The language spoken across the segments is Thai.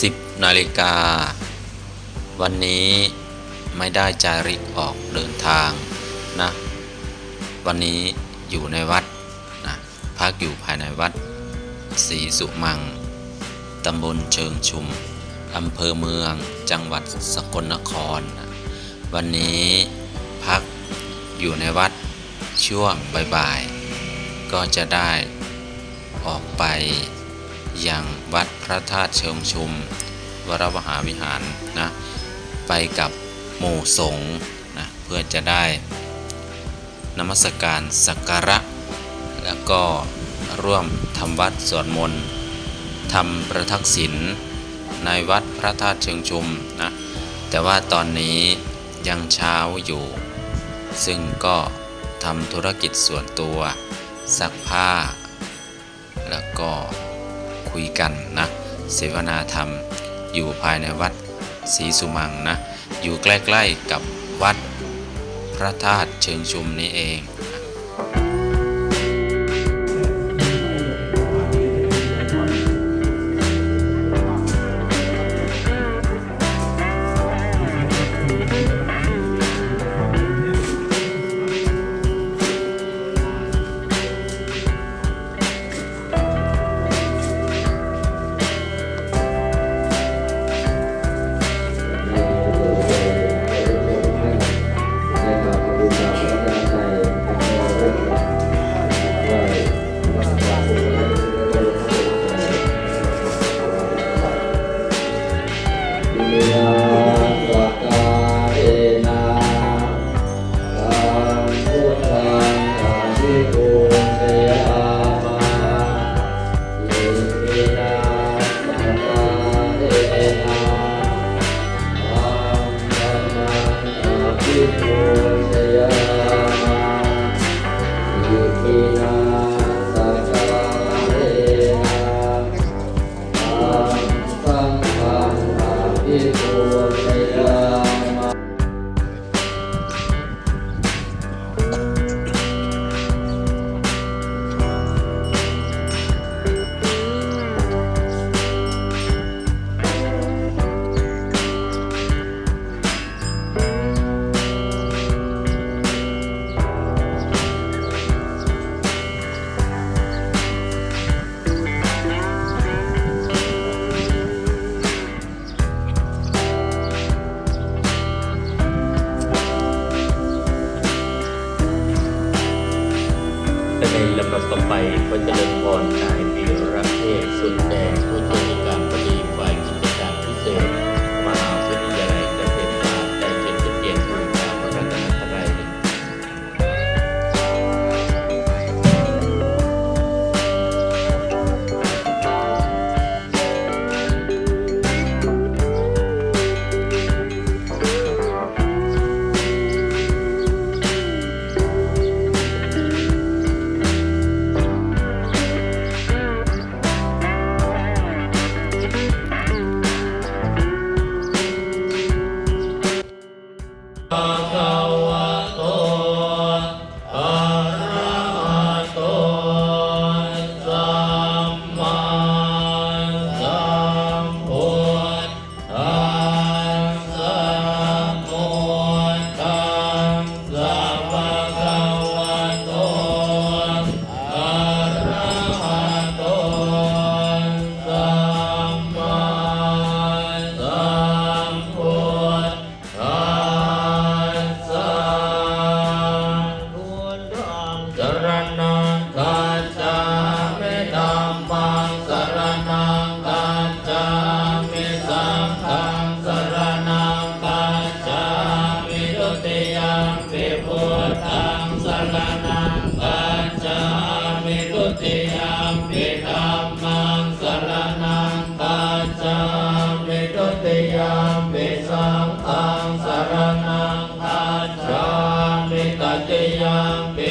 10นาฬิกา วันนี้ไม่ได้จาริกออกเดินทางนะ วันนี้อยู่ในวัดนะพักอยู่ภายในวัดศรีสุมัง ตำบลเชิงชุม อำเภอเมือง จังหวัดสกลนครนะวันนี้พักอยู่ในวัดช่วงบ่ายๆ ก็จะได้ออกไป อยังวัดพระธาตุเชิงชุม วรมหาวิหารนะไปกับหมู่สงฆ์นะเพื่อจะได้นมัสการสักการะ แล้วก็ร่วมทำวัดสวดมนต์ทำประทักษิณในวัดพระธาตุเชิงชุมนะแต่ว่าตอนนี้ยังเช้าอยู่ ซึ่งก็ทำธุรกิจส่วนตัวซักผ้า แล้วก็ คุยกันนะเสวนาธรรม อยู่ภายในวัดศรีสุมังนะอยู่ใกล้ๆกับวัดพระธาตุเชิงชุมนี้เอง Deus. และประสบไปพระเจริญพรนายปีระเทศสุดแดงผู้เจริ จยมเปิ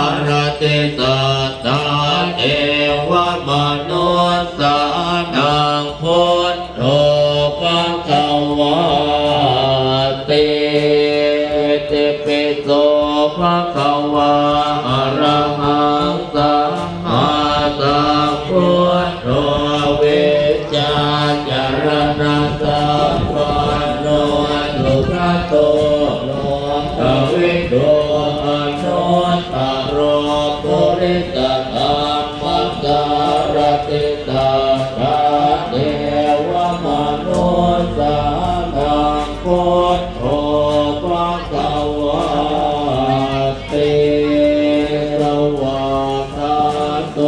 สัมปันโนสุขโตโลกวิโดอนุตตรปุริสธรรมสารติสัตาเทวมนุสสานังพุทโธภะคะวะติสวากขาโต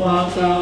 ภะคะ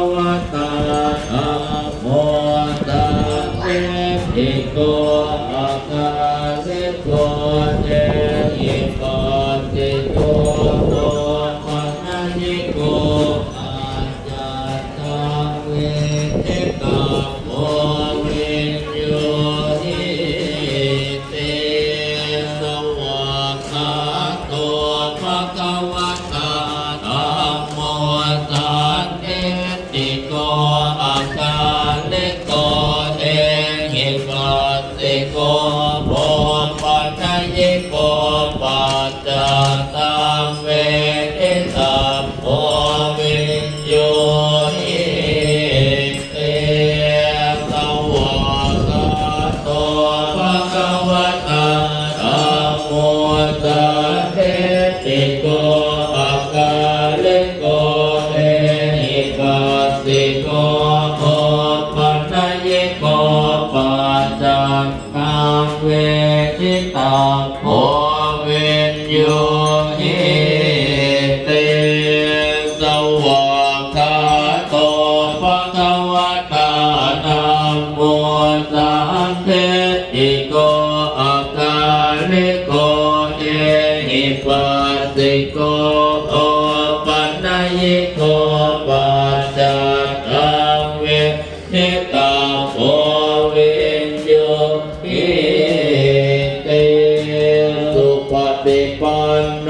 ปันโน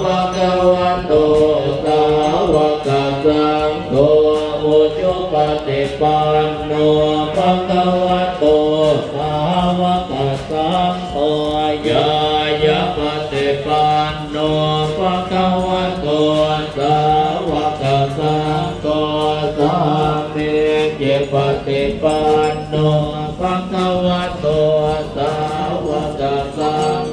ภะคะวะโตสาวกสังโฆอุจุปฏิปันโนภะคะวะโตสาวกสังโฆยายะปฏิปันโนภะคะวะโตสาวกสังโฆสามีเจปฏิปันโนภะคะวะโตสาวกสัง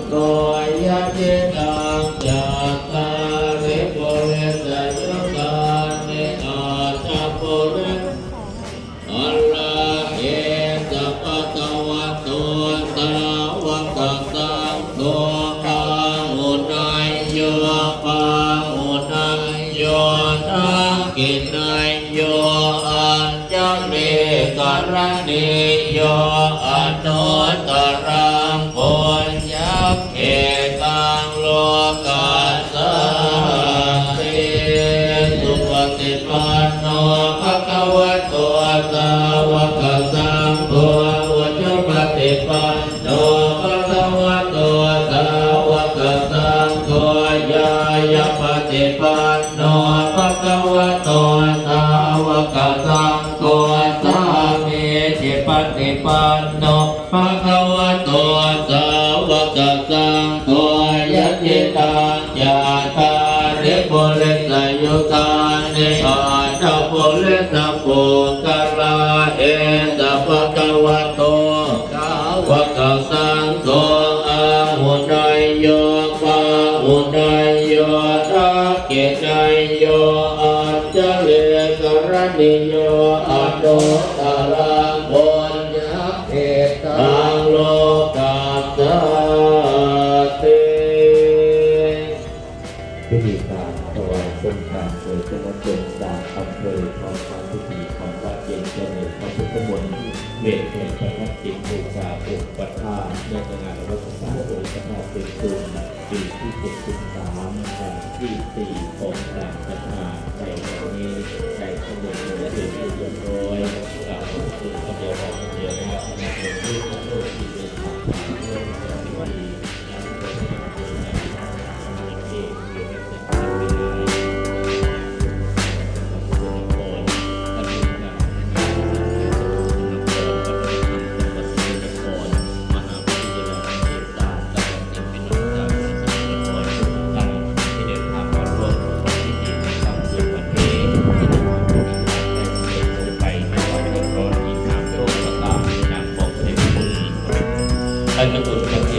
นายโยอัญจลิกรณีโยอนุตตรังปุญญเขตังโลกัสสติสุปฏิปันโนภะคะวะโตสาวกสังโฆอุจุปฏิปันโนภะคะวะโตสาวกสังโฆยายปฏิปัน ฏิปันโนภะคะวะโตสาวกสังโฆยะติตังยาตาริปุเรสยุตานิอาจปุเรสปุกะลาเอตภะคะวะโตสาวกสัง เจ้าหน้าที่จากอำเภอพร้อมทั้งพิธีของวัดเย็นเจริญพระพุทธมนต์เวทเป็นประทับจิตบูชาองค์ประธานในงานวัฒนศาสตร์องค์ประธานเป็นกลุ่มปีที่เจ็ดสิบสามวันที่สี่ของการพัฒนาในวันนี้ได้สำเร็จและเรียบร้อยกล่าวขอบคุณพระเจ้าของพระเจ้านะครับคณะสงฆ์ที่ขอโทษที่เป็นทางการเรื่องของที่ ท่า